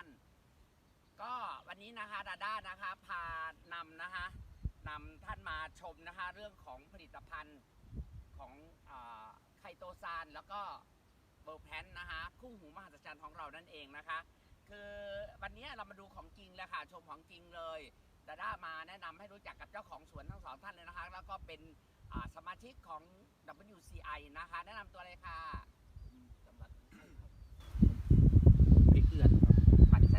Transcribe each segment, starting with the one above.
าน ก็วันนี้นะคะดาด้านะคะพานำนะคะนำท่านมาชมนะคะเรื่องของผลิตภัณฑ์ของอไคโตซานแล้วก็เบอร์แพนนะคะคู่หูมหัศจรรย์ของเรานั่นเองนะคะ คือวันนี้เรามาดูของจริงเลยค่ะชมของจริงเลยดาด้ามาแนะนำให้รู้จักกับเจ้าของสวนทั้งสองท่านเลยนะคะ แล้วก็เป็นสมาชิกของ WCI นะคะ แนะนำตัวเลยค่ะ จำรัดพริกเกลือนครับ บ้านที่ไหน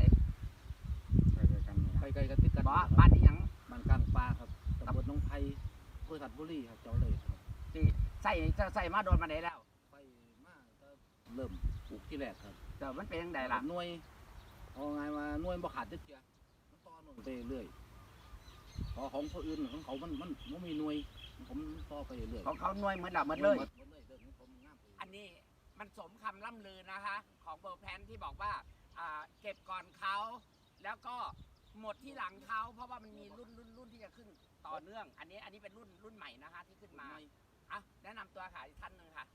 ไปด้วยกันนี่ ไปไกลกันติดกัน บ้านบ้านนี้ยัง บ้านกลางปลาครับตำบลหน้องไผ่อำเภอสัตบุ รีครับเจ้าเลยครับที่ใส่จะใส่มาโดนมาไหนแล้ว ไปมาก็เริ่มปลูกที่แรกครับแต่มันเป็นยังไงล่ะหน่วยเอาไงมาหน่วยบ่ขาดจักเจียมันต่อหน่วยไปเรื่อยพอของคนอื่นของเขามันมันมันมีหน่วยผมต่อไปเรื่อยของเขาหน่วยเหมือนเราเหมือนเลย อันนี้มันสมคำล่ำลือนะคะ ของเบอร์แพนที่บอกว่าเก็บก่อนเขาแล้วก็ หมดที่หลังเขาเพราะว่ามันมีรุ่นรุ่นรุ่นที่จะขึ้นต่อเนื่อง อันนี้อันนี้เป็นรุ่นรุ่นใหม่นะคะที่ขึ้นมาอะแนะนำตัวค่ะอีกท่านหนึ่งค่ะ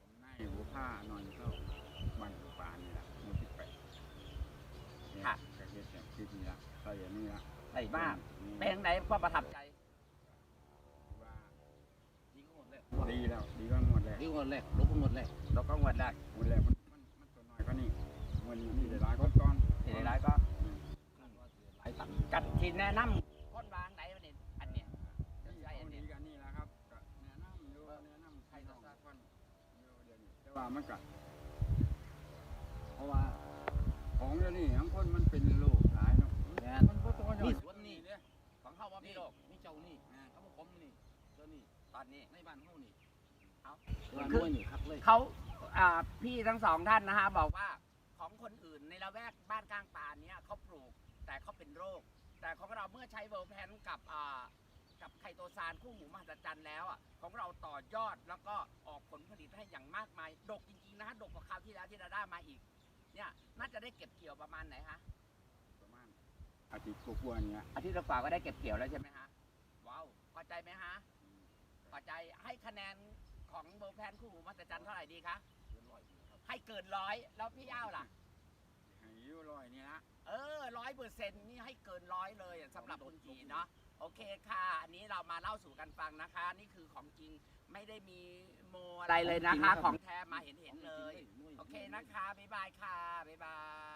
ผมนายหัวผ้านอนเข้าบ้านป่านี่แหละหมู่ที่แปดเนี่ยค่ะ กระเทียมแบบที่นี่ละใส่อย่างนี้ละใส่มากนี่เป็นยังไงความประทับใจว่าดีก็หมดแรกดีแล้วดีกว่าหมดแล้วดีก็หมดแรกลบก็หมดแรกเราก็งวดแรก หมดแล้วมันมันมันตัวน้อยก็นี่วันนี้นี่ได้หลายก้อนก้อน ทีนี้ร้ายก็ คาดว่าสิ หลายตันกัดทีแนะนำก้นวางไหนวันนี้อันเนี้ยนี่เอาดีกันนี่แหละครับก็แนะนำอยู่แนะนำใครจะทราบก่อนอยู่เดี๋ยวนี้แต่ว่ามันก็เพราะว่าของเดี๋ยวนี้ทั้งคนมันเป็นโรคหลายเนาะแม่นมันก็ต้องย้อนี่นสวนนี่เนี่ยของเขาว่าพี่โลกนี่เจ้านี่เขาบอกผมนี่เจ้านี่ตอนนี้ในบ้านเฮานี่เอาบ้านห้วยนี่คักเลยเขาอ่าพี่ทั้งสองท่านนะฮะบอกว่าของคนอื่นในละแวกบ้านกลางป่าเนี้ยเขาปลูกแต่เขาเป็นโรค แต่ของเราเมื่อใช้เวอร์แพนกับอ่ากับไคโตซานคู่หูมหัศจรรย์แล้วอะของเราต่อยอดแล้วก็ออกผลผลิตให้อย่างมากมาย ดกจริงๆนะฮะดกกว่าคราวที่แล้วที่เราได้มาอีก เนี่ยน่าจะได้เก็บเกี่ยวประมาณไหนฮะประมาณอาทิตย์กว่าๆเนี้ยอาทิตย์ละกว่าก็ได้เก็บเกี่ยวแล้วใช่ไหมฮะว้าวพอใจไหมฮะพอใจให้คะแนนของเวอร์แพนคู่หูมหัศจรรย์เท่าไหร่ดีคะเกินร้อยครับให้เกินร้อยแล้วพี่อ้าวล่ะให้อยูร้อย เปอร์เซ็นต์นี่ให้เกินร้อยเลยอะสำหรับคุณจีเนาะโอเคค่ะ อันนี้เรามาเล่าสู่กันฟังนะคะ นี่คือของจริงไม่ได้มีโมอะไรเลยนะคะ ของแท้มาเห็นเห็นๆเลย โอเคนะคะ บ๊ายบายค่ะ บ๊ายบาย